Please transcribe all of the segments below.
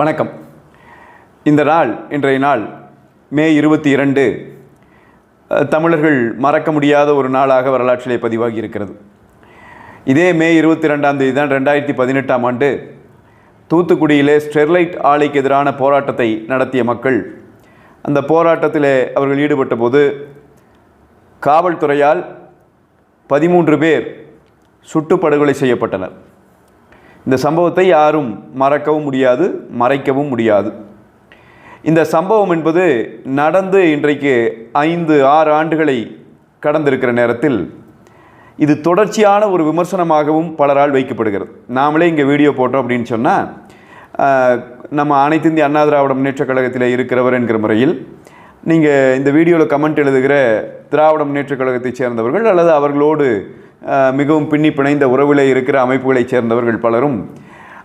வணக்கம். இந்த நாள் இன்றைய நாள் மே இருபத்தி இரண்டு தமிழர்கள் மறக்க முடியாத ஒரு நாளாக வரலாற்றிலே பதிவாகி இருக்கிறது. இதே மே இருபத்தி ரெண்டாம் தேதி தான் ரெண்டாயிரத்தி பதினெட்டாம் ஆண்டு தூத்துக்குடியிலே ஸ்டெர்லைட் ஆலைக்கு எதிரான போராட்டத்தை நடத்திய மக்கள் அந்த போராட்டத்திலே அவர்கள் ஈடுபட்ட போது காவல்துறையால் பதிமூன்று பேர் சுட்டுப்படுகொலை செய்யப்பட்டனர். இந்த சம்பவத்தை யாரும் மறக்கவும் முடியாது மறைக்கவும் முடியாது. இந்த சம்பவம் என்பது நடந்து இன்றைக்கு ஐந்து ஆறு ஆண்டுகளை கடந்திருக்கிற நேரத்தில் இது தொடர்ச்சியான ஒரு விமர்சனமாகவும் பலரால் வைக்கப்படுகிறது. நாமளே இங்கே வீடியோ போட்டோம் அப்படின்னு சொன்னால் நம்ம அனைத்து இந்திய அண்ணா திராவிட முன்னேற்றக் கழகத்தில் இருக்கிறவர் என்கிற முறையில் நீங்கள் இந்த வீடியோவில் கமெண்ட் எழுதுகிற திராவிட முன்னேற்றக் கழகத்தைச் சேர்ந்தவர்கள் அல்லது அவர்களோடு மிகவும் பின்னி பிணைந்த உறவிலே இருக்கிற அமைப்புகளைச் சேர்ந்தவர்கள் பலரும்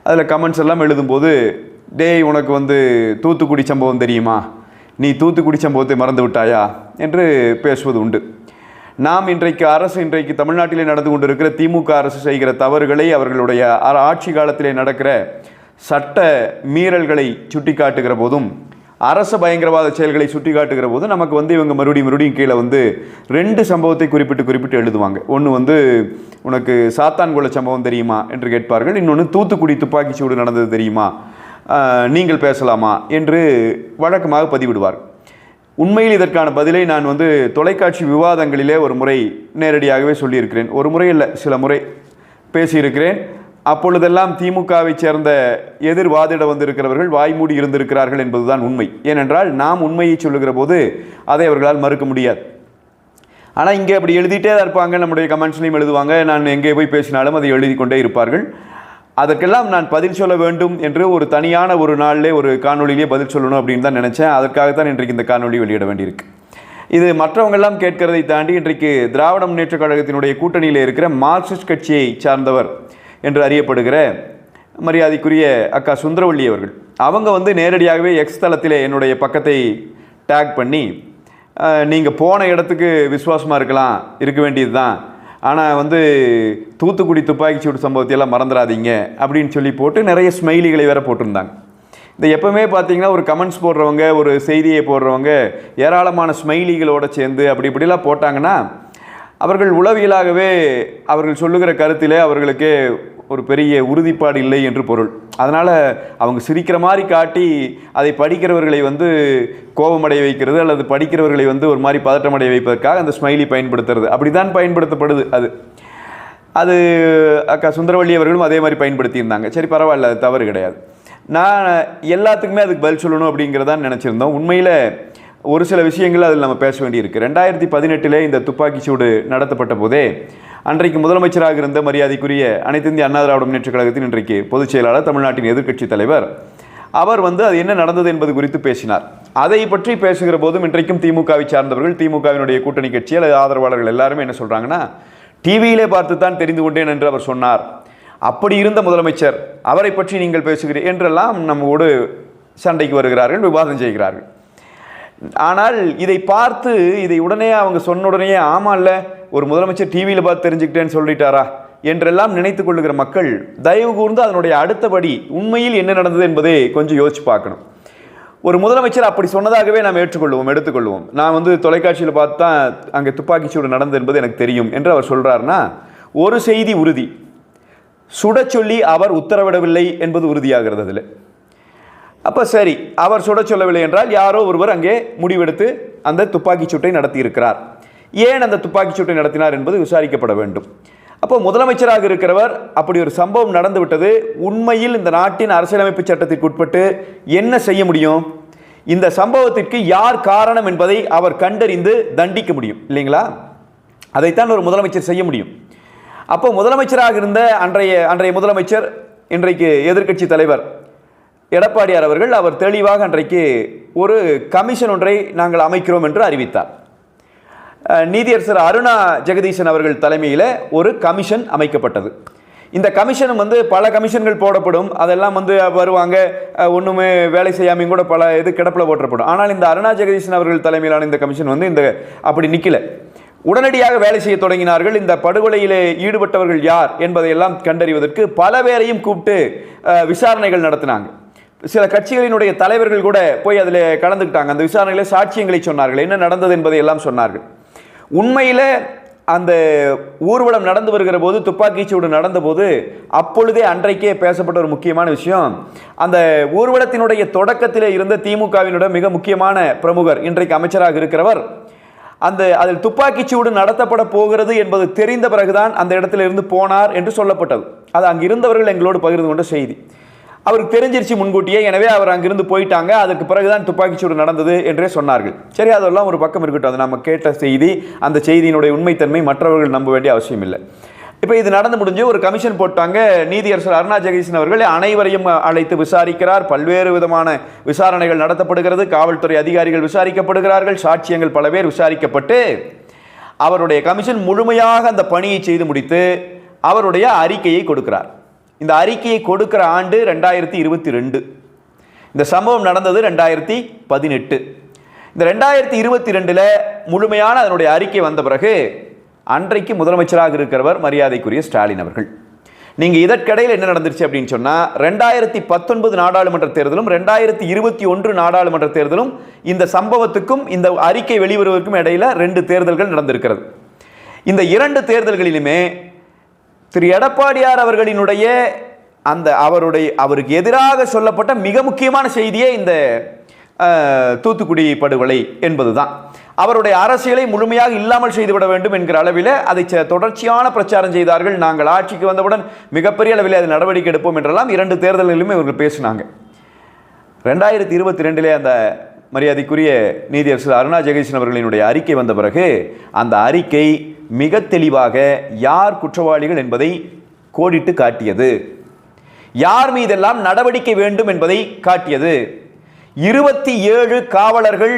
அதில் கமெண்ட்ஸ் எல்லாம் எழுதும்போது டேய் உனக்கு வந்து தூத்துக்குடி சம்பவம் தெரியுமா? நீ தூத்துக்குடி சம்பவத்தை மறந்து விட்டாயா? என்று பேசுவது உண்டு. நாம் இன்றைக்கு அரசு இன்றைக்கு தமிழ்நாட்டிலே நடந்து கொண்டிருக்கிற திமுக அரசு செய்கிற தவறுகளை அவர்களுடைய ஆட்சி காலத்திலே நடக்கிற சட்ட மீறல்களை சுட்டிக்காட்டுகிற போதும் அரச பயங்கரவாத செயல்களை சுட்டிக்காட்டுகிற போது நமக்கு வந்து இவங்க மறுபடியும் மறுபடியும் கீழே வந்து ரெண்டு சம்பவத்தை குறிப்பிட்டு குறிப்பிட்டு எழுதுவாங்க. ஒன்று வந்து உனக்கு சாத்தான்குள சம்பவம் தெரியுமா என்று கேட்பார்கள். இன்னொன்று தூத்துக்குடி துப்பாக்கிச்சூடு நடந்தது தெரியுமா? நீங்கள் பேசலாமா என்று வழக்கமாக பதிவிடுவார் உண்மையில் இதற்கான பதிலை நான் வந்து தொலைக்காட்சி விவாதங்களிலே ஒரு முறை நேரடியாகவே சொல்லியிருக்கிறேன். ஒரு முறை இல்லை சில முறை பேசியிருக்கிறேன். அப்பொழுதெல்லாம் திமுகவை சேர்ந்த எதிர் வாதிட வந்திருக்கிறவர்கள் வாய்மூடி இருந்திருக்கிறார்கள் என்பதுதான் உண்மை. ஏனென்றால் நாம் உண்மையை சொல்லுகிற போது அதை அவர்களால் மறுக்க முடியாது. ஆனால் இங்கே அப்படி எழுதிட்டே தான் இருப்பாங்க. நம்முடைய கமெண்ட்ஸ்லையும் எழுதுவாங்க. நான் எங்கே போய் பேசினாலும் அதை எழுதி கொண்டே இருப்பார்கள். அதற்கெல்லாம் நான் பதில் சொல்ல வேண்டும் என்று ஒரு தனியான ஒரு நாளிலே ஒரு காணொலியிலே பதில் சொல்லணும் அப்படின்னு தான் நினச்சேன். அதற்காகத்தான் இன்றைக்கு இந்த காணொலி வெளியிட வேண்டியிருக்கு. இது மற்றவங்கெல்லாம் கேட்கிறதை தாண்டி இன்றைக்கு திராவிட முன்னேற்ற கழகத்தினுடைய கூட்டணியில் இருக்கிற மார்க்சிஸ்ட் கட்சியை சார்ந்தவர் என்று அறியப்படுகிற மரியாதைக்குரிய அக்கா சுந்தரவள்ளி அவர்கள். அவங்க வந்து நேரடியாகவே எக்ஸ் தளத்தில் என்னுடைய பக்கத்தை டேக் பண்ணி நீங்கள் போன இடத்துக்கு விசுவாசமாக இருக்கலாம் இருக்க வேண்டியது தான் ஆனால் வந்து தூத்துக்குடி துப்பாக்கி சூடு சம்பவத்தையெல்லாம் மறந்துடாதீங்க அப்படின்னு சொல்லி போட்டு நிறைய ஸ்மைலிகளை வேற போட்டிருந்தாங்க. இந்த எப்போவுமே பார்த்தீங்கன்னா ஒரு கமெண்ட்ஸ் போடுறவங்க ஒரு செய்தியை போடுறவங்க ஏராளமான ஸ்மைலிகளோடு சேர்ந்து அப்படி இப்படிலாம் போட்டாங்கன்னா அவர்கள் உளவியலாகவே அவர்கள் சொல்லுகிற கருத்திலே அவர்களுக்கு ஒரு பெரிய உறுதிப்பாடு இல்லை என்று பொருள். அதனால் அவங்க சிரிக்கிற மாதிரி காட்டி அதை படிக்கிறவர்களை வந்து கோபமடைய வைக்கிறது அல்லது படிக்கிறவர்களை வந்து ஒரு மாதிரி பதட்டமடைய வைப்பதற்காக அந்த ஸ்மைலி பயன்படுத்துறது. அப்படி தான் பயன்படுத்தப்படுது அது. அது அக்கா சுந்தரவள்ளி அவர்களும் அதே மாதிரி பயன்படுத்தியிருந்தாங்க. சரி பரவாயில்ல அது தவறு கிடையாது. நான் எல்லாத்துக்குமே அதுக்கு பதில் சொல்லணும் அப்படிங்கிறதான் நினச்சிருந்தோம். உண்மையில் ஒரு சில விஷயங்கள் அதில் நம்ம பேச வேண்டியிருக்கு. ரெண்டாயிரத்தி பதினெட்டிலே இந்த துப்பாக்கிச் சூடு நடத்தப்பட்ட போதே அன்றைக்கு முதலமைச்சராக இருந்த மரியாதைக்குரிய அனைத்து இந்திய அண்ணா திராவிட முன்னேற்ற கழகத்தின் இன்றைக்கு பொதுச் செயலாளர் தமிழ்நாட்டின் எதிர்க்கட்சித் தலைவர். அவர் வந்து அது என்ன நடந்தது என்பது குறித்து பேசினார். அதை பற்றி பேசுகிற போதும் இன்றைக்கும் திமுகவை சார்ந்தவர்கள் திமுகவினுடைய கூட்டணி கட்சி அல்லது ஆதரவாளர்கள் எல்லாருமே என்ன சொல்கிறாங்கன்னா டிவியிலே பார்த்து தான் தெரிந்து கொண்டேன் என்று அவர் சொன்னார். அப்படி இருந்த முதலமைச்சர் அவரை பற்றி நீங்கள் பேசுகிறீர் என்றெல்லாம் நம்மோடு சண்டைக்கு வருகிறார்கள் விவாதம் செய்கிறார்கள். ஆனால் இதை பார்த்து இதை உடனே அவங்க சொன்ன உடனே ஆமா இல்லை ஒரு முதலமைச்சர் டிவியில் பார்த்து தெரிஞ்சுக்கிட்டேன்னு சொல்லிட்டாரா? என்றெல்லாம் நினைத்து கொள்ளுகிற மக்கள் தயவு கூர்ந்து அதனுடைய அடுத்தபடி உண்மையில் என்ன நடந்தது என்பதை கொஞ்சம் யோசிச்சு பார்க்கணும். ஒரு முதலமைச்சர் அப்படி சொன்னதாகவே நாம் ஏற்றுக்கொள்வோம் எடுத்துக்கொள்வோம். நான் வந்து தொலைக்காட்சியில் பார்த்து தான் அங்கே துப்பாக்கிச்சூடு நடந்தது என்பது எனக்கு தெரியும் என்று அவர் சொல்கிறாருன்னா ஒரு செய்தி உறுதி. சுடச்சொல்லி அவர் உத்தரவிடவில்லை என்பது உறுதியாகிறது அதில். அப்போ சரி அவர் சுட சொல்லவில்லை என்றால் யாரோ ஒருவர் அங்கே முடிவெடுத்து அந்த துப்பாக்கிச் சூட்டை நடத்தியிருக்கிறார். ஏன் அந்த துப்பாக்கிச் சூட்டை நடத்தினார் என்பது விசாரிக்கப்பட வேண்டும். அப்போ முதலமைச்சராக இருக்கிறவர் அப்படி ஒரு சம்பவம் நடந்துவிட்டது. உண்மையில் இந்த நாட்டின் அரசியலமைப்பு சட்டத்திற்கு உட்பட்டு என்ன செய்ய முடியும்? இந்த சம்பவத்திற்கு யார் காரணம் என்பதை அவர் கண்டறிந்து தண்டிக்க முடியும் இல்லைங்களா? அதைத்தான் ஒரு முதலமைச்சர் செய்ய முடியும். அப்போ முதலமைச்சராக இருந்த அன்றைய அன்றைய முதலமைச்சர் இன்றைக்கு எதிர்க்கட்சி தலைவர் எடப்பாடியார் அவர்கள் அவர் தெளிவாக அன்றைக்கு ஒரு கமிஷன் ஒன்றை நாங்கள் அமைக்கிறோம் என்று அறிவித்தார். நீதியரசர் அருணா ஜெகதீசன் அவர்கள் தலைமையில் ஒரு கமிஷன் அமைக்கப்பட்டது. இந்த கமிஷனும் வந்து பல கமிஷன்கள் போடப்படும். அதெல்லாம் வந்து வருவாங்க. ஒன்றுமே வேலை செய்யாமையும் கூட பல இது கிடப்பில் போட்டப்படும் ஆனால் இந்த அருணா ஜெகதீசன் அவர்கள் தலைமையிலான இந்த கமிஷன் வந்து இந்த அப்படி நிற்கல உடனடியாக வேலை செய்ய தொடங்கினார்கள். இந்த படுகொலையிலே ஈடுபட்டவர்கள் யார் என்பதையெல்லாம் கண்டறிவதற்கு பல பேரையும் கூப்பிட்டு விசாரணைகள் நடத்தினாங்க. சில கட்சிகளினுடைய தலைவர்கள் கூட போய் அதில் கலந்துக்கிட்டாங்க. அந்த விசாரணையில் சாட்சியங்களை சொன்னார்கள். என்ன நடந்தது என்பதை எல்லாம் சொன்னார்கள். உண்மையில் அந்த ஊர்வலம் நடந்து வருகிற போது துப்பாக்கிச்சூடு நடந்தபோது அப்பொழுதே அன்றைக்கே பேசப்பட்ட ஒரு முக்கியமான விஷயம். அந்த ஊர்வலத்தினுடைய தொடக்கத்திலே இருந்த திமுகவினுடைய மிக முக்கியமான பிரமுகர் இன்றைக்கு அமைச்சராக இருக்கிறவர். அந்த அதில் துப்பாக்கிச்சூடு நடத்தப்பட போகிறது என்பது தெரிந்த பிறகுதான் அந்த இடத்துல இருந்து போனார் என்று சொல்லப்பட்டது. அது அங்கிருந்தவர்கள் எங்களோடு பகிர்ந்து கொண்ட செய்தி. அவருக்கு தெரிஞ்சிருச்சு முன்கூட்டியே. எனவே அவர் அங்கிருந்து போயிட்டாங்க. அதுக்கு பிறகுதான் துப்பாக்கிச்சூடு நடந்தது என்றே சொன்னார்கள். சரி அதெல்லாம் ஒரு பக்கம் இருக்கட்டும். அது நம்ம கேட்ட செய்தி அந்த செய்தியினுடைய உண்மைத்தன்மை மற்றவர்கள் நம்ப வேண்டிய அவசியம் இல்லை. இப்போ இது நடந்து முடிஞ்சு ஒரு கமிஷன் போட்டாங்க. நீதியரசர் அருணா ஜெகதீசன் அவர்கள் அனைவரையும் அழைத்து விசாரிக்கிறார். பல்வேறு விதமான விசாரணைகள் நடத்தப்படுகிறது. காவல்துறை அதிகாரிகள் விசாரிக்கப்படுகிறார்கள். சாட்சியங்கள் பல பேர் விசாரிக்கப்பட்டு அவருடைய கமிஷன் முழுமையாக அந்த பணியை செய்து முடித்து அவருடைய அறிக்கையை கொடுக்கிறார். இந்த அறிக்கையை கொடுக்கிற ஆண்டு ரெண்டாயிரத்தி இருபத்தி ரெண்டு. இந்த சம்பவம் நடந்தது ரெண்டாயிரத்தி பதினெட்டு. இந்த ரெண்டாயிரத்தி இருபத்தி ரெண்டில் முழுமையான அதனுடைய அறிக்கை வந்த பிறகு அன்றைக்கு முதலமைச்சராக இருக்கிறவர் மரியாதைக்குரிய ஸ்டாலின் அவர்கள். நீங்கள் இதற்கிடையில் என்ன நடந்துருச்சு அப்படின்னு சொன்னால் ரெண்டாயிரத்தி பத்தொன்பது நாடாளுமன்ற தேர்தலும் ரெண்டாயிரத்தி இருபத்தி ஒன்று நாடாளுமன்ற தேர்தலும் இந்த சம்பவத்துக்கும் இந்த அறிக்கை வெளிவருவதற்கும் இடையில் ரெண்டு தேர்தல்கள் நடந்திருக்கிறது. இந்த இரண்டு தேர்தல்களிலுமே திரு எடப்பாடியார் அவர்களினுடைய அந்த அவருடைய அவருக்கு எதிராக சொல்லப்பட்ட மிக முக்கியமான செய்தியே இந்த தூத்துக்குடி படுகொலை என்பதுதான். அவருடைய அரசியலை முழுமையாக இல்லாமல் செய்துவிட வேண்டும் என்கிற அளவில் அதை ச- தொடர்ச்சியான பிரச்சாரம் செய்தார்கள். நாங்கள் ஆட்சிக்கு வந்தவுடன் மிகப்பெரிய அளவில் அது நடவடிக்கை எடுப்போம் என்றெல்லாம் இரண்டு தேர்தல்களிலுமே இவர்கள் பேசினாங்க. ரெண்டாயிரத்தி இருபத்தி ரெண்டிலே அந்த மரியாதைக்குரிய நீதியரசர் அருணா ஜெகதீசன் அவர்களினுடைய அறிக்கை வந்த பிறகு அந்த அறிக்கை மிக தெளிவாக யார் குற்றவாளிகள் என்பதை கோடிட்டு காட்டியது. யார் மீதெல்லாம் நடவடிக்கை வேண்டும் என்பதை காட்டியது. இருபத்தி ஏழு காவலர்கள்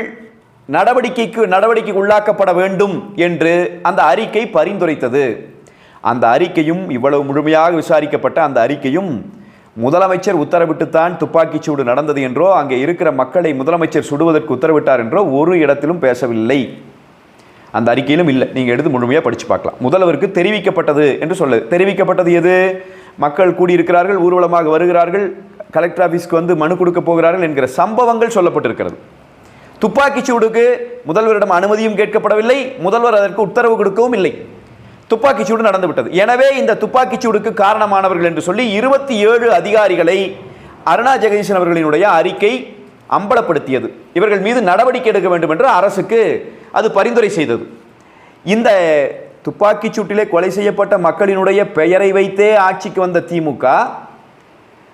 நடவடிக்கைக்கு நடவடிக்கைக்கு உள்ளாக்கப்பட வேண்டும் என்று அந்த அறிக்கை பரிந்துரைத்தது. அந்த அறிக்கையும் இவ்வளவு முழுமையாக விசாரிக்கப்பட்ட அந்த அறிக்கையும் முதலமைச்சர் உத்தரவிட்டுத்தான் துப்பாக்கிச்சூடு நடந்தது என்றோ அங்கே இருக்கிற மக்களை முதலமைச்சர் சுடுவதற்கு உத்தரவிட்டார் என்றோ ஒரு இடத்திலும் பேசவில்லை. அந்த அறிக்கையிலும் இல்லை. நீங்கள் எடுத்து முழுமையாக படித்து பார்க்கலாம். முதல்வருக்கு தெரிவிக்கப்பட்டது என்று சொல்லுது தெரிவிக்கப்பட்டது எது? மக்கள் கூடியிருக்கிறார்கள் ஊர்வலமாக வருகிறார்கள் கலெக்டர் ஆஃபீஸ்க்கு வந்து மனு கொடுக்க போகிறார்கள் என்கிற சம்பவங்கள் சொல்லப்பட்டிருக்கிறது. துப்பாக்கிச் சூடுக்கு முதல்வரிடம் அனுமதியும் கேட்கப்படவில்லை. முதல்வர் அதற்கு உத்தரவு கொடுக்கவும் இல்லை. துப்பாக்கிச் சூடு நடந்து விட்டது எனவே இந்த துப்பாக்கிச் சூடுக்கு காரணமானவர்கள் என்று சொல்லி இருபத்தி ஏழு அதிகாரிகளை அருணா ஜெகதீசன் அவர்களினுடைய அறிக்கை அம்பலப்படுத்தியது. இவர்கள் மீது நடவடிக்கை எடுக்க வேண்டும் என்று அரசுக்கு அது பரிந்துரை செய்தது. இந்த துப்பாக்கிச் சூட்டிலே கொலை செய்யப்பட்ட மக்களினுடைய பெயரை வைத்தே ஆட்சிக்கு வந்த திமுக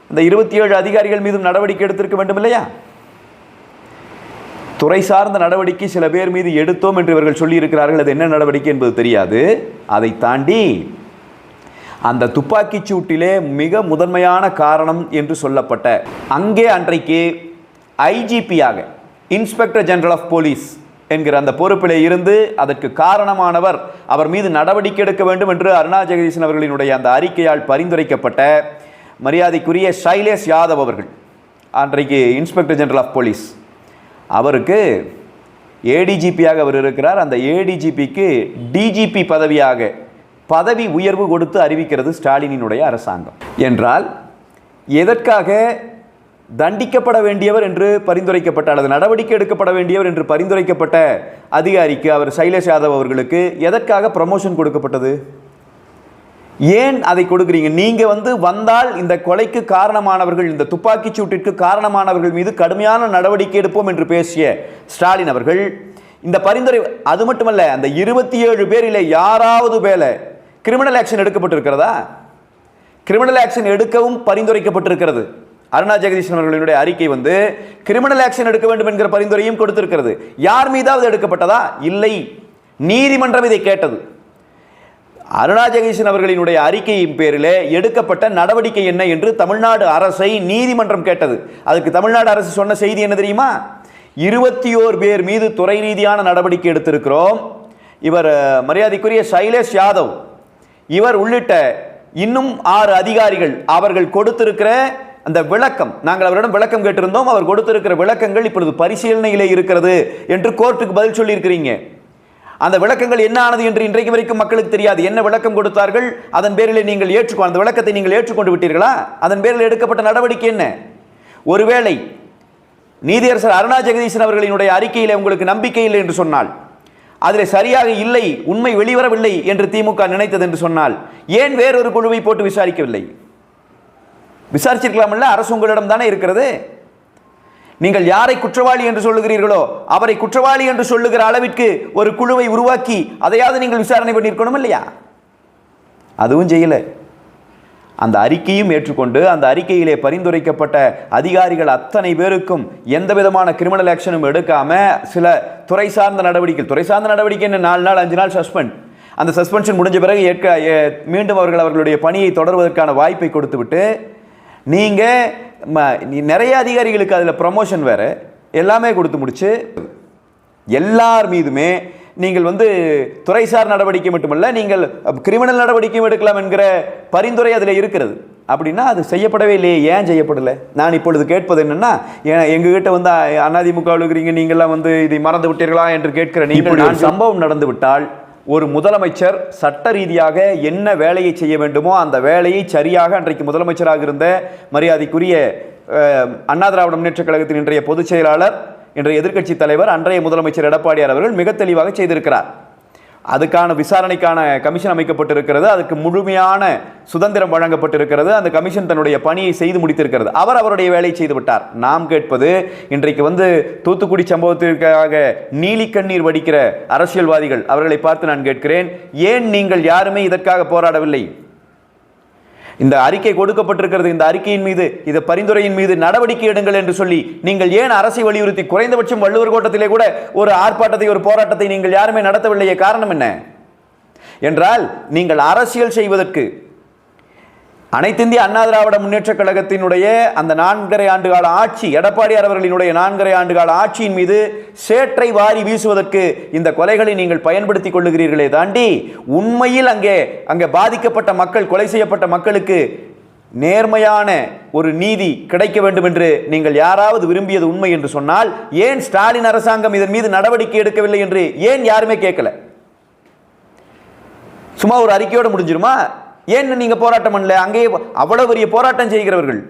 இந்த இருபத்தி ஏழு அதிகாரிகள் மீதும் நடவடிக்கை எடுத்திருக்க வேண்டும் இல்லையா? துறை சார்ந்த நடவடிக்கை சில பேர் மீது எடுத்தோம் என்று இவர்கள் சொல்லியிருக்கிறார்கள். அது என்ன நடவடிக்கை என்பது தெரியாது. அதை தாண்டி அந்த துப்பாக்கிச் சூட்டிலே மிக முதன்மையான காரணம் என்று சொல்லப்பட்ட அங்கே அன்றைக்கு ஐஜிபியாக இன்ஸ்பெக்டர் ஜெனரல் ஆஃப் போலீஸ் என்கிற அந்த பொறுப்பிலே இருந்து அதற்கு காரணமானவர் அவர் மீது நடவடிக்கை எடுக்க வேண்டும் என்று அருணா ஜெகதீசன் அவர்களினுடைய அந்த அறிக்கையால் பரிந்துரைக்கப்பட்ட மரியாதைக்குரிய சைலேஷ் யாதவ் அவர்கள் அன்றைக்கு இன்ஸ்பெக்டர் ஜெனரல் ஆஃப் போலீஸ். அவருக்கு ஏடிஜிபியாக அவர் இருக்கிறார். அந்த ஏடிஜிபிக்கு டிஜிபி பதவியாக பதவி உயர்வு கொடுத்து அறிவிக்கிறது ஸ்டாலினினுடைய அரசாங்கம். என்றால் எதற்காக தண்டிக்கப்பட வேண்டியவர் என்று பரிந்துரைக்கப்பட்ட அல்லது நடவடிக்கை எடுக்கப்பட வேண்டியவர் என்று பரிந்துரைக்கப்பட்ட அதிகாரிக்கு அவர் சைலேஷ் யாதவ் அவர்களுக்கு எதற்காக ப்ரமோஷன் கொடுக்கப்பட்டது? ஏன் அதை கொடுக்குறீங்க? நீங்கள் வந்து வந்தால் இந்த கொலைக்கு காரணமானவர்கள் இந்த துப்பாக்கிச் சூட்டிற்கு காரணமானவர்கள் மீது கடுமையான நடவடிக்கை எடுப்போம் என்று பேசிய ஸ்டாலின் அவர்கள் இந்த பரிந்துரை அது மட்டுமல்ல அந்த இருபத்தி ஏழு பேரில் யாராவது பேல கிரிமினல் ஆக்ஷன் எடுக்கப்பட்டிருக்கிறதா? கிரிமினல் ஆக்ஷன் எடுக்கவும் பரிந்துரைக்கப்பட்டிருக்கிறது. அருணா ஜெகதீஷன் அவர்களுடைய அறிக்கை வந்து கிரிமினல் ஆக்ஷன் எடுக்க வேண்டும் என்கிற பரிந்துரையும் கொடுத்திருக்கிறது. யார் மீதாவது எடுக்கப்பட்டதா? இல்லை. நீதிமன்றம் இதை கேட்டது. அருணா ஜெகதீஷன் அவர்களினுடைய அறிக்கையின் பேரிலே எடுக்கப்பட்ட நடவடிக்கை என்ன என்று தமிழ்நாடு அரசை நீதிமன்றம் கேட்டது. அதுக்கு தமிழ்நாடு அரசு சொன்ன செய்தி என்ன தெரியுமா? இருபத்தி ஓர் பேர் மீது துறை ரீதியான நடவடிக்கை எடுத்திருக்கிறோம். இவர் மரியாதைக்குரிய சைலேஷ் யாதவ். இவர் உள்ளிட்ட இன்னும் ஆறு அதிகாரிகள் அவர்கள் கொடுத்திருக்கிற அந்த விளக்கம் நாங்கள் அவரிடம் விளக்கம் கேட்டிருந்தோம். அவர் கொடுத்திருக்கிற விளக்கங்கள் இப்பொழுது பரிசீலனையிலே இருக்கிறது என்று கோர்ட்டுக்கு பதில் சொல்லியிருக்கிறீங்க. அந்த விளக்கங்கள் என்ன ஆனது என்று இன்றைக்கு வரைக்கும் மக்களுக்கு தெரியாது. என்ன விளக்கம் கொடுத்தார்கள்? அதன் பேரில் நீங்கள் ஏற்றுக்கொண்டு அந்த விளக்கத்தை நீங்கள் ஏற்றுக்கொண்டு விட்டீர்களா? அதன் பேரில் எடுக்கப்பட்ட நடவடிக்கை என்ன? ஒருவேளை நீதியரசர் அருணா ஜெகதீசன் அவர்களினுடைய அறிக்கையில் உங்களுக்கு நம்பிக்கை இல்லை என்று சொன்னால் அதில் சரியாக இல்லை உண்மை வெளிவரவில்லை என்று திமுக நினைத்தது என்று சொன்னால் ஏன் வேறொரு குழுவை போட்டு விசாரிக்கவில்லை? விசாரிச்சிருக்கலாம்ல? அரசு உங்களிடம் தானே இருக்கிறது. நீங்கள் யாரை குற்றவாளி என்று சொல்லுகிறீர்களோ அவரை குற்றவாளி என்று சொல்லுகிற அளவிற்கு ஒரு குழுவை உருவாக்கி அதையாவது நீங்கள் விசாரணை பண்ணியிருக்கணும் இல்லையா? அதுவும் செய்யலை. அந்த அறிக்கையும் ஏற்றுக்கொண்டு அந்த அறிக்கையிலே பரிந்துரைக்கப்பட்ட அதிகாரிகள் அத்தனை பேருக்கும் எந்த விதமான கிரிமினல் ஆக்ஷனும் எடுக்காம சில துறை சார்ந்த நடவடிக்கை துறை சார்ந்த நடவடிக்கை என்ன? நாலு நாள் அஞ்சு நாள் சஸ்பெண்ட் அந்த சஸ்பென்ஷன் முடிஞ்ச பிறகு ஏற்க ஏ- மீண்டும் அவர்கள் அவர்களுடைய பணியை தொடர்வதற்கான வாய்ப்பை கொடுத்துவிட்டு நீங்கள் நிறைய அதிகாரிகளுக்கு அதில் ப்ரமோஷன் வேறு எல்லாமே கொடுத்து முடிச்சு எல்லார் மீதுமே நீங்கள் வந்து துறைசார் நடவடிக்கை மட்டுமல்ல நீங்கள் கிரிமினல் நடவடிக்கையும் எடுக்கலாம் என்கிற பரிந்துரை அதில் இருக்கிறது. அப்படின்னா அது செய்யப்படவே இல்லையே ஏன் செய்யப்படலை? நான் இப்பொழுது கேட்பது என்னன்னா எங்ககிட்ட வந்து அதிமுக இருக்கிறீங்க நீங்கள்லாம் வந்து இதை மறந்து விட்டீர்களா என்று கேட்கிற நீங்கள் நான் சம்பவம் நடந்து விட்டால் ஒரு முதலமைச்சர் சட்ட ரீதியாக என்ன வேலையை செய்ய வேண்டுமோ அந்த வேலையை சரியாக அன்றைக்கு முதலமைச்சராக இருந்த மரியாதைக்குரிய அண்ணா திராவிட முன்னேற்றக் கழகத்தின் இன்றைய பொதுச் செயலாளர் இன்றைய எதிர்க்கட்சி தலைவர் அன்றைய முதலமைச்சர் எடப்பாடியார் அவர்கள் மிக தெளிவாக செய்திருக்கிறார். அதுக்கான விசாரணைக்கான கமிஷன் அமைக்கப்பட்டிருக்கிறது. அதுக்கு முழுமையான சுதந்திரம் வழங்கப்பட்டிருக்கிறது. அந்த கமிஷன் தன்னுடைய பணியை செய்து முடித்திருக்கிறது. அவர் அவருடைய வேலையை செய்து விட்டார். நாம் கேட்பது இன்றைக்கு வந்து தூத்துக்குடி சம்பவத்திற்காக நீலி கண்ணீர் வடிக்கிற அரசியல்வாதிகள் அவர்களை பார்த்து நான் கேட்கிறேன். ஏன் நீங்கள் யாருமே இதற்காக போராடவில்லை? இந்த அறிக்கை கொடுக்கப்பட்டிருக்கிறது. இந்த அறிக்கையின் மீது இது பரிந்துரையின் மீது நடவடிக்கை எடுங்கள் என்று சொல்லி நீங்கள் ஏன் அரசை வலியுறுத்தி குறைந்தபட்சம் வள்ளுவர் கோட்டத்திலே கூட ஒரு ஆர்ப்பாட்டத்தை ஒரு போராட்டத்தை நீங்கள் யாருமே நடத்தவில்லையே காரணம் என்ன? என்றால் நீங்கள் அரசியல் செய்வதற்கு அனைத்திந்திய அண்ணா திராவிட முன்னேற்றக் கழகத்தினுடைய அந்த நான்கரை ஆண்டு கால ஆட்சி எடப்பாடியார் அவர்களினுடைய நான்கரை ஆண்டு கால ஆட்சியின் மீது சேற்றை வாரி வீசுவதற்கு இந்த கொலைகளை நீங்கள் பயன்படுத்திக் கொள்ளுகிறீர்களே தாண்டி உண்மையில் அங்கே அங்கே பாதிக்கப்பட்ட மக்கள் கொலை செய்யப்பட்ட மக்களுக்கு நேர்மையான ஒரு நீதி கிடைக்க வேண்டும் என்று நீங்கள் யாராவது விரும்பியது உண்மை என்று சொன்னால் ஏன் ஸ்டாலின் அரசாங்கம் இதன் மீது நடவடிக்கை எடுக்கவில்லை என்று ஏன் யாருமே கேட்கல? சும்மா ஒரு அறிக்கையோடு முடிஞ்சிருமா? ஏன் நீங்கள் போராட்டம் பண்ணல? அங்கேயே அவ்வளவு பெரிய போராட்டம் செய்கிறவர்கள்.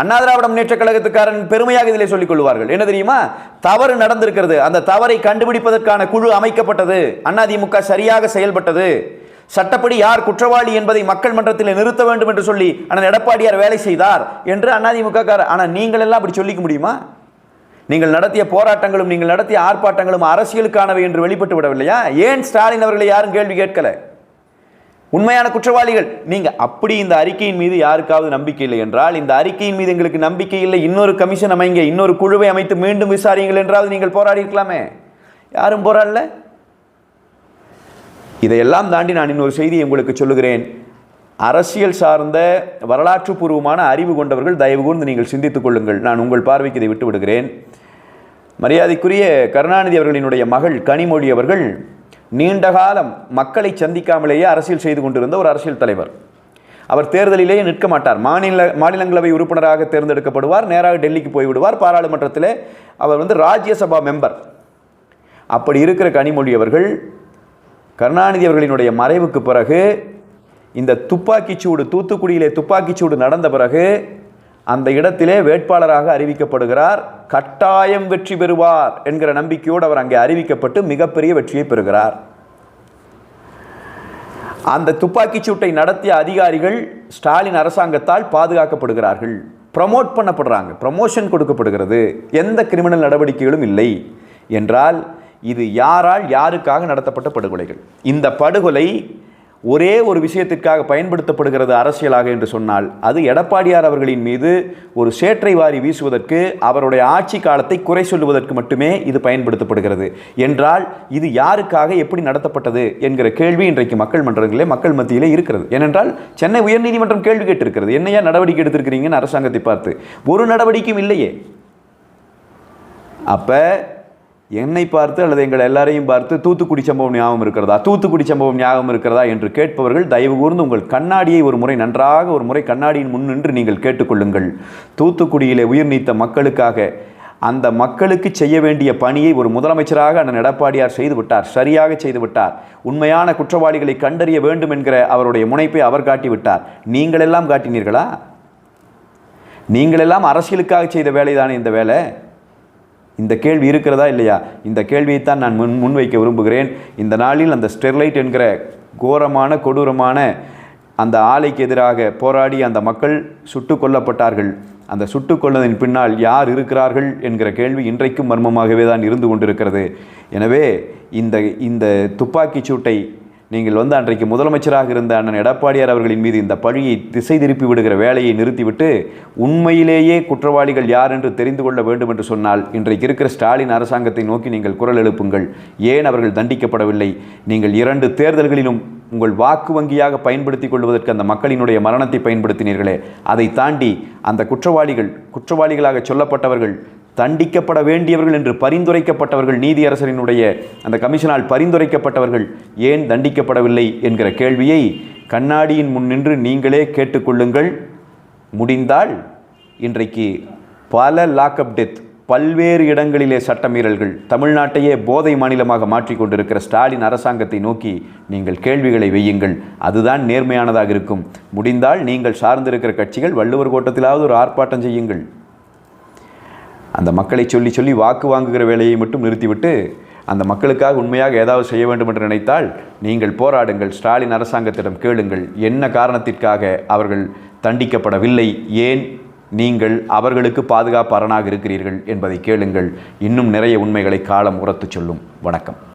அண்ணா திராவிட முன்னேற்ற கழகத்துக்காரன் பெருமையாக இதிலே சொல்லிக் கொள்வார்கள் என்ன தெரியுமா? தவறு நடந்திருக்கிறது. அந்த தவறை கண்டுபிடிப்பதற்கான குழு அமைக்கப்பட்டது. அதிமுக சரியாக செயல்பட்டது. சட்டப்படி யார் குற்றவாளி என்பதை மக்கள் மன்றத்தில் நிறுத்த வேண்டும் என்று சொல்லி அண்ணன் எடப்பாடியார் வேலை செய்தார் என்று அதிமுக கார ஆனால் நீங்கள் எல்லாம் அப்படி சொல்லிக்க முடியுமா? நீங்கள் நடத்திய போராட்டங்களும் நீங்கள் நடத்திய ஆர்ப்பாட்டங்களும் அரசியலுக்கானவை என்று வெளிப்பட்டு விடவில்லையா? ஏன் ஸ்டாலின் அவர்களை யாரும் கேள்வி கேட்கல? உண்மையான குற்றவாளிகள். நீங்க அப்படி இந்த அறிக்கையின் மீது யாருக்காவது நம்பிக்கை இல்லை என்றால் இந்த அறிக்கையின் மீது எங்களுக்கு நம்பிக்கை இல்லை. இன்னொரு கமிஷன் அமைங்க இன்னொரு குழுவை அமைத்து மீண்டும் விசாரியுங்கள் என்றாவது நீங்கள் போராடி இருக்கலாமே யாரும் போராடல? இதையெல்லாம் தாண்டி நான் இன்னொரு செய்தியை உங்களுக்கு சொல்லுகிறேன். அரசியல் சார்ந்த வரலாற்று பூர்வமான அறிவு கொண்டவர்கள் தயவு கூர்ந்து நீங்கள் சிந்தித்துக் கொள்ளுங்கள். நான் உங்கள் பார்வைக்கு இதை விட்டு விடுகிறேன் மரியாதைக்குரிய கருணாநிதி அவர்களினுடைய மகள் கனிமொழி அவர்கள் நீண்ட காலம் மக்களை சந்திக்காமலேயே அரசியல் செய்து கொண்டிருந்த ஒரு அரசியல் தலைவர். அவர் தேர்தலிலேயே நிற்க மாட்டார். மாநில மாநிலங்களவை உறுப்பினராக தேர்ந்தெடுக்கப்படுவார். நேராக டெல்லிக்கு போய்விடுவார். பாராளுமன்றத்தில் அவர் வந்து ராஜ்யசபா மெம்பர். அப்படி இருக்கிற கனிமொழி அவர்கள் கருணாநிதி அவர்களினுடைய மறைவுக்கு பிறகு இந்த துப்பாக்கிச்சூடு தூத்துக்குடியிலே துப்பாக்கிச்சூடு நடந்த பிறகு அந்த இடத்திலே வேட்பாளராக அறிவிக்கப்படுகிறார். கட்டாயம் வெற்றி பெறுவார் என்கிற நம்பிக்கையோடு அவர் அங்கே அறிவிக்கப்பட்டு மிகப்பெரிய வெற்றியை பெறுகிறார். அந்த துப்பாக்கிச் சூட்டை நடத்திய அதிகாரிகள் ஸ்டாலின் அரசாங்கத்தால் பாதுகாக்கப்படுகிறார்கள். ப்ரமோட் பண்ணப்படுறாங்க. ப்ரமோஷன் கொடுக்கப்படுகிறது. எந்த கிரிமினல் நடவடிக்கைகளும் இல்லை என்றால் இது யாரால் யாருக்காக நடத்தப்பட்ட படுகொலைகள்? இந்த படுகொலை ஒரே ஒரு விஷயத்திற்காக பயன்படுத்தப்படுகிறது அரசியலாக என்று சொன்னால் அது எடப்பாடியார் அவர்களின் மீது ஒரு சேற்றை வாரி வீசுவதற்கு அவருடைய ஆட்சி காலத்தை குறை சொல்லுவதற்கு மட்டுமே இது பயன்படுத்தப்படுகிறது. என்றால் இது யாருக்காக எப்படி நடத்தப்பட்டது என்கிற கேள்வி இன்றைக்கு மக்கள் மன்றங்களிலே மக்கள் மத்தியிலே இருக்கிறது. ஏனென்றால் சென்னை உயர்நீதிமன்றம் கேள்வி கேட்டிருக்கிறது. என்னையா நடவடிக்கை எடுத்திருக்கிறீங்கன்னு அரசாங்கத்தை பார்த்து. ஒரு நடவடிக்கையும் இல்லையே. அப்போ என்னை பார்த்து அல்லது எங்கள் எல்லாரையும் பார்த்து தூத்துக்குடி சம்பவம் ஞாபகம் இருக்கிறதா? தூத்துக்குடி சம்பவம் ஞாபகம் இருக்கிறதா என்று கேட்பவர்கள் தயவு கூர்ந்து உங்கள் கண்ணாடியை ஒரு முறை நன்றாக ஒரு முறை கண்ணாடியின் முன் நின்று நீங்கள் கேட்டுக்கொள்ளுங்கள். தூத்துக்குடியிலே உயிர் நீத்த மக்களுக்காக அந்த மக்களுக்கு செய்ய வேண்டிய பணியை ஒரு முதலமைச்சராக அண்ணன் எடப்பாடியார் செய்துவிட்டார் சரியாக செய்துவிட்டார் உண்மையான குற்றவாளிகளை கண்டறிய வேண்டும் என்கிற அவருடைய முனைப்பை அவர் காட்டிவிட்டார் நீங்கள் எல்லாம் காட்டினீர்களா? நீங்களெல்லாம் அரசியலுக்காக செய்த வேலைதானே இந்த வேலை? இந்த கேள்வி இருக்கிறதா இல்லையா? இந்த கேள்வியைத்தான் நான் முன் முன்வைக்க விரும்புகிறேன். இந்த நாளில் அந்த ஸ்டெர்லைட் என்கிற கோரமான கொடூரமான அந்த ஆலைக்கு எதிராக போராடி அந்த மக்கள் சுட்டு கொல்லப்பட்டார்கள். அந்த சுட்டு கொள்ளதின் பின்னால் யார் இருக்கிறார்கள் என்கிற கேள்வி இன்றைக்கும் மர்மமாகவே தான் இருந்து கொண்டிருக்கிறது. எனவே இந்த இந்த துப்பாக்கிச் சூட்டை நீங்கள் வந்து அன்றைக்கு முதலமைச்சராக இருந்த அண்ணன் எடப்பாடியார் அவர்களின் மீது இந்த பழியை திசை திருப்பி விடுகிற வேலையை நிறுத்திவிட்டு உண்மையிலேயே குற்றவாளிகள் யார் என்று தெரிந்து கொள்ள வேண்டும் என்று சொன்னால் இன்றைக்கு இருக்கிற ஸ்டாலின் அரசாங்கத்தை நோக்கி நீங்கள் குரல் எழுப்புங்கள். ஏன் அவர்கள் தண்டிக்கப்படவில்லை? நீங்கள் இரண்டு தேர்தல்களிலும் உங்கள் வாக்கு வங்கியாக பயன்படுத்திக் கொள்வதற்கு அந்த மக்களினுடைய மரணத்தை பயன்படுத்தினீர்களே. அதை தாண்டி அந்த குற்றவாளிகள் குற்றவாளிகளாக சொல்லப்பட்டவர்கள் தண்டிக்கப்பட வேண்டியவர்கள் என்று பரிந்துரைக்கப்பட்டவர்கள் நீதியரசரினுடைய அந்த கமிஷனால் பரிந்துரைக்கப்பட்டவர்கள் ஏன் தண்டிக்கப்படவில்லை என்கிற கேள்வியை கண்ணாடியின் முன் நின்று நீங்களே கேட்டுக்கொள்ளுங்கள். முடிந்தால் இன்றைக்கு பல லாக்அப் டெத் பல்வேறு இடங்களிலே சட்டமீறல்கள் தமிழ்நாட்டையே போதை மாநிலமாக மாற்றிக்கொண்டிருக்கிற ஸ்டாலின் அரசாங்கத்தை நோக்கி நீங்கள் கேள்விகளை வையுங்கள். அதுதான் நேர்மையானதாக இருக்கும். முடிந்தால் நீங்கள் சார்ந்திருக்கிற கட்சிகள் வள்ளுவர் கோட்டத்திலாவது ஒரு ஆர்ப்பாட்டம் செய்யுங்கள். அந்த மக்களை சொல்லி சொல்லி வாக்கு வாங்குகிற வேலையை மட்டும் நிறுத்திவிட்டு அந்த மக்களுக்காக உண்மையாக ஏதாவது செய்ய வேண்டும் என்று நினைத்தால் நீங்கள் போராடுங்கள். ஸ்டாலின் அரசாங்கத்திடம் கேளுங்கள். என்ன காரணத்திற்காக அவர்கள் தண்டிக்கப்படவில்லை? ஏன் நீங்கள் அவர்களுக்கு பாதுகாப்பு அரணாக இருக்கிறீர்கள் என்பதை கேளுங்கள். இன்னும் நிறைய உண்மைகளை காலம் உரத்துச் சொல்லும். வணக்கம்.